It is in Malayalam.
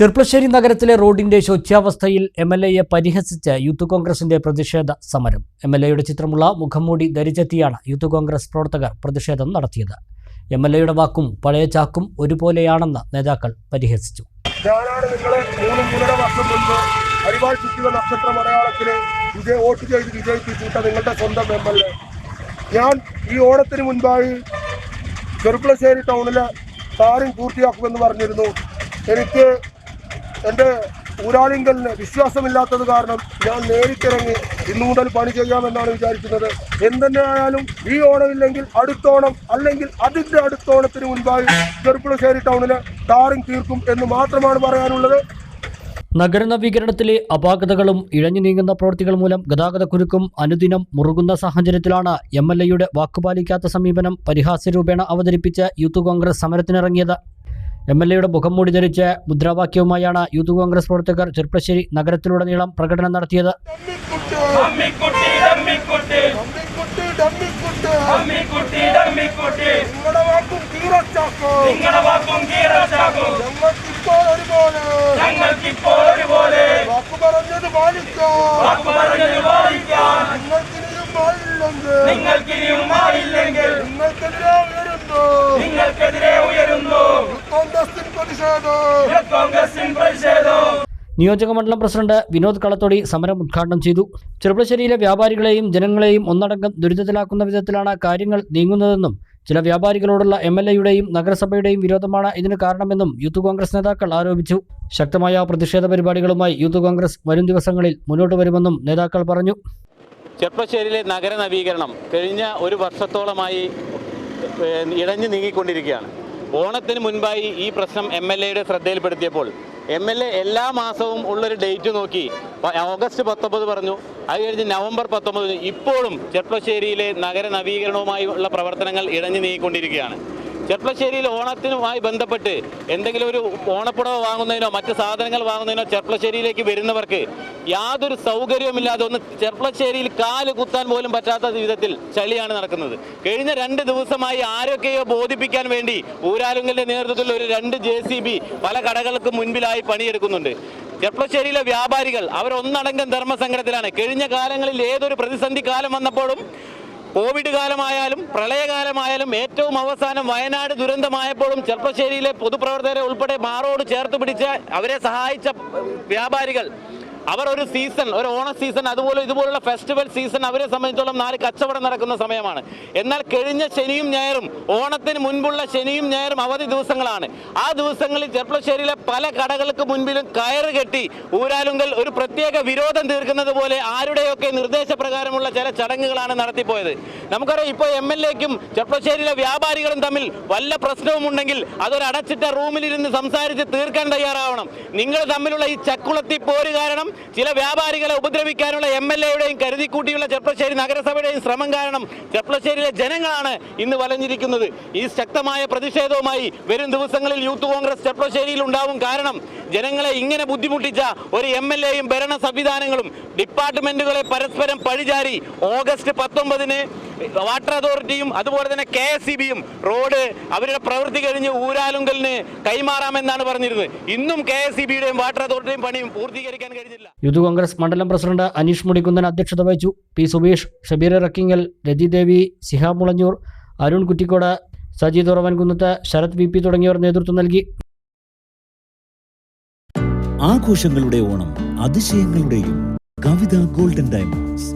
ചെർപ്പളശ്ശേരി നഗരത്തിലെ റോഡിന്റെ ശോച്യാവസ്ഥയിൽ എം എൽ എയെ പരിഹസിച്ച് യൂത്ത് കോൺഗ്രസിന്റെ പ്രതിഷേധ സമരം. എം എൽ എയുടെ ചിത്രമുള്ള മുഖംമൂടി ധരിച്ചെത്തിയാണ് യൂത്ത് കോൺഗ്രസ് പ്രവർത്തകർ പ്രതിഷേധം നടത്തിയത്. എം എൽ എയുടെ വാക്കും പഴയ ചാക്കും ഒരുപോലെയാണെന്ന് നേതാക്കൾ പരിഹസിച്ചു. ഞാനാണ് വോട്ട് ചെയ്ത് നിങ്ങളുടെ ഞാൻ ഈ ഓണത്തിന് മുൻപായി ചെറുപ്പളശ്ശേരി ടൗണിലെ കാര്യം പൂർത്തിയാക്കുമെന്ന് പറഞ്ഞിരുന്നു. എനിക്ക് എന്റെ ഊരാളിങ്കലിന് വിശ്വാസമില്ലാത്തത് കാരണം ഞാൻ നേരിട്ടിറങ്ങി ഇന്നു മുതൽ പണി ചെയ്യാമെന്നാണ് വിചാരിക്കുന്നത്. എന്തെന്നായാലും ഈ ഓണമില്ലെങ്കിൽ അടുത്തോണം അല്ലെങ്കിൽ അതിന്റെ അടുത്തോണത്തിന് മുൻപായി ചെറുപ്പുളശ്ശേരി ടൗണിലെ ടാറിംഗ് തീർക്കും എന്ന് മാത്രമാണ് പറയാനുള്ളത്. നഗരനവീകരണത്തിലെ അപാകതകളും ഇഴഞ്ഞു നീങ്ങുന്ന പ്രവൃത്തികൾ മൂലം ഗതാഗതക്കുരുക്കും അനുദിനം മുറുകുന്ന സാഹചര്യത്തിലാണ് എം എൽ എയുടെ വാക്കുപാലിക്കാത്ത സമീപനം പരിഹാസ്യരൂപേണ അവതരിപ്പിച്ച യൂത്ത് കോൺഗ്രസ് സമരത്തിനിറങ്ങിയത്. എം എൽ എയുടെ മുഖം മൂടി ധരിച്ച് മുദ്രാവാക്യവുമായാണ് യൂത്ത് കോൺഗ്രസ് പ്രവർത്തകർ ചെർപ്പശ്ശേരി നഗരത്തിലുടനീളം പ്രകടനം നടത്തിയത്. നിങ്ങൾക്കിനിയും ആയില്ലെങ്കിൽ നിങ്ങൾക്കെതിരെ കോൺഗ്രസിൻ പ്രതിഷേധം. യൂത്ത് കോൺഗ്രസിൻ പ്രതിഷേധം. നിയോജക മണ്ഡലം പ്രസിഡന്റ് വിനോദ് കളത്തോടി സമരം ഉദ്ഘാടനം ചെയ്തു. ചെറുപ്പശ്ശേരിയിലെ വ്യാപാരികളെയും ജനങ്ങളെയും ഒന്നടങ്കം ദുരിതത്തിലാക്കുന്ന വിധത്തിലാണ് കാര്യങ്ങൾ നീങ്ങുന്നതെന്നും ചില വ്യാപാരികളോടുള്ള എം എൽ എയുടെയും നഗരസഭയുടെയും വിരോധമാണ് ഇതിന് കാരണമെന്നും യൂത്ത് കോൺഗ്രസ് നേതാക്കൾ ആരോപിച്ചു. ശക്തമായ പ്രതിഷേധ പരിപാടികളുമായി യൂത്ത് കോൺഗ്രസ് വരും ദിവസങ്ങളിൽ മുന്നോട്ട് വരുമെന്നും നേതാക്കൾ പറഞ്ഞു. ചെർപ്പശ്ശേരിയിലെ നഗര നവീകരണം കഴിഞ്ഞ ഒരു വർഷത്തോളമായി ഇഴഞ്ഞു നീങ്ങിക്കൊണ്ടിരിക്കുകയാണ്. ഓണത്തിന് മുൻപായി ഈ പ്രശ്നം എം എൽ എയുടെ ശ്രദ്ധയിൽപ്പെടുത്തിയപ്പോൾ എം എൽ എ എല്ലാ മാസവും ഉള്ളൊരു ഡേറ്റ് നോക്കി. ഓഗസ്റ്റ് പത്തൊമ്പത് പറഞ്ഞു. അത് കഴിഞ്ഞ് നവംബർ പത്തൊമ്പത്. ഇപ്പോഴും ചെർപ്പശ്ശേരിയിലെ നഗര നവീകരണവുമായി ഉള്ള പ്രവർത്തനങ്ങൾ ഇഴഞ്ഞു നീങ്ങിക്കൊണ്ടിരിക്കുകയാണ്. ചെർപ്പശ്ശേരിയിൽ ഓണത്തിനുമായി ബന്ധപ്പെട്ട് എന്തെങ്കിലും ഒരു ഓണപ്പുടവ വാങ്ങുന്നതിനോ മറ്റ് സാധനങ്ങൾ വാങ്ങുന്നതിനോ ചെർപ്പശ്ശേരിയിലേക്ക് വരുന്നവർക്ക് യാതൊരു സൗകര്യവുമില്ലാതെ ഒന്ന് ചെർപ്പശ്ശേരിയിൽ കാൽ കുത്താൻ പോലും പറ്റാത്ത വിധത്തിൽ ചളിയാണ് നടക്കുന്നത്. കഴിഞ്ഞ രണ്ട് ദിവസമായി ആരൊക്കെയോ ബോധിപ്പിക്കാൻ വേണ്ടി ഊരാലുങ്കലിന്റെ നേതൃത്വത്തിൽ ഒരു രണ്ട് ജെ പല കടകൾക്ക് മുൻപിലായി പണിയെടുക്കുന്നുണ്ട്. ചെർപ്പശ്ശേരിയിലെ വ്യാപാരികൾ അവരൊന്നടങ്കം ധർമ്മസങ്കടത്തിലാണ് കഴിഞ്ഞ കാലങ്ങളിൽ ഏതൊരു പ്രതിസന്ധി കാലം വന്നപ്പോഴും കോവിഡ് കാലമായാലും പ്രളയകാലമായാലും ഏറ്റവും അവസാനം വയനാട് ദുരന്തമായപ്പോഴും ചെർപ്പശ്ശേരിയിലെ പൊതുപ്രവർത്തകരെ ഉൾപ്പെടെ മാറോട് ചേർത്ത് പിടിച്ച് അവരെ സഹായിച്ച വ്യാപാരികൾ അവർ ഒരു സീസൺ ഒരു ഓണ സീസൺ അതുപോലെ ഇതുപോലുള്ള ഫെസ്റ്റിവൽ സീസൺ അവരെ സംബന്ധിച്ചോളം നാല് കച്ചവടം നടക്കുന്ന സമയമാണ്. എന്നാൽ കഴിഞ്ഞ ശനിയും ഞായറും ഓണത്തിന് മുൻപുള്ള ശനിയും ഞായറും അവധി ദിവസങ്ങളാണ്. ആ ദിവസങ്ങളിൽ ചെർപ്പളശ്ശേരിയിലെ പല കടകൾക്ക് മുൻപിലും കയറ് കെട്ടി ഊരാലുങ്കൽ ഒരു പ്രത്യേക വിരോധം തീർക്കുന്നത് പോലെ ആരുടെയൊക്കെ നിർദ്ദേശപ്രകാരമുള്ള ചില ചടങ്ങുകളാണ് നടത്തിപ്പോയത്. നമുക്കറിയാം ഇപ്പോൾ എം എൽ എക്കും ചെർപ്പശ്ശേരിയിലെ വ്യാപാരികളും തമ്മിൽ വല്ല പ്രശ്നവും ഉണ്ടെങ്കിൽ അതൊരു അടച്ചിട്ട റൂമിലിരുന്ന് സംസാരിച്ച് തീർക്കാൻ തയ്യാറാവണം. നിങ്ങൾ തമ്മിലുള്ള ഈ ചക്കുളത്തി പോര് കാരണം ചില വ്യാപാരികളെ ഉപദ്രവിക്കാനുള്ള എം എൽ എയുടെയും കരുതിക്കൂട്ടിയുള്ള ചെർപ്പശ്ശേരി നഗരസഭയുടെയും ശ്രമം കാരണം ചെർപ്പശ്ശേരിയിലെ ജനങ്ങളാണ് ഇന്ന് വലഞ്ഞിരിക്കുന്നത്. ഈ ശക്തമായ പ്രതിഷേധവുമായി വരും ദിവസങ്ങളിൽ യൂത്ത് കോൺഗ്രസ് ചെർപ്പശ്ശേരിയിൽ ഉണ്ടാവും കാരണം ജനങ്ങളെ ഇങ്ങനെ ബുദ്ധിമുട്ടിച്ച ഒരു എം എൽ എയും ഭരണ സംവിധാനങ്ങളും ഡിപ്പാർട്ട്മെന്റുകളെ പരസ്പരം പഴിചാരി ഓഗസ്റ്റ് പത്തൊമ്പതിന് വാട്ടർ അതോറിറ്റിയും അതുപോലെ തന്നെ കെ എസ് ഇ ബിയും റോഡ് അവരുടെ പ്രവൃത്തി കഴിഞ്ഞ് ഊരാലുങ്കലിന് കൈമാറാമെന്നാണ് പറഞ്ഞിരുന്നത്. ഇന്നും കെ എസ് ഇ ബിയുടെയും വാട്ടർ അതോറിറ്റിയും പണിയും പൂർത്തീകരിക്കാൻ കഴിഞ്ഞില്ല. യൂത്ത് കോൺഗ്രസ് മണ്ഡലം പ്രസിഡന്റ് അനീഷ് മുടിക്കുന്നൻ അധ്യക്ഷത വഹിച്ചു P Subeesh Shabeer Rakkingal Raji Devi Sihab Mulanjoor Arun Kuttikode Sajeed Uravankunnath Sarath V P തുടങ്ങിയവർ നേതൃത്വം നൽകി. ആഘോഷങ്ങളുടെ ഓണം അതിശയങ്ങളുടെയും കവിത ഗോൾഡൻ ഡയമണ്ട്സ്.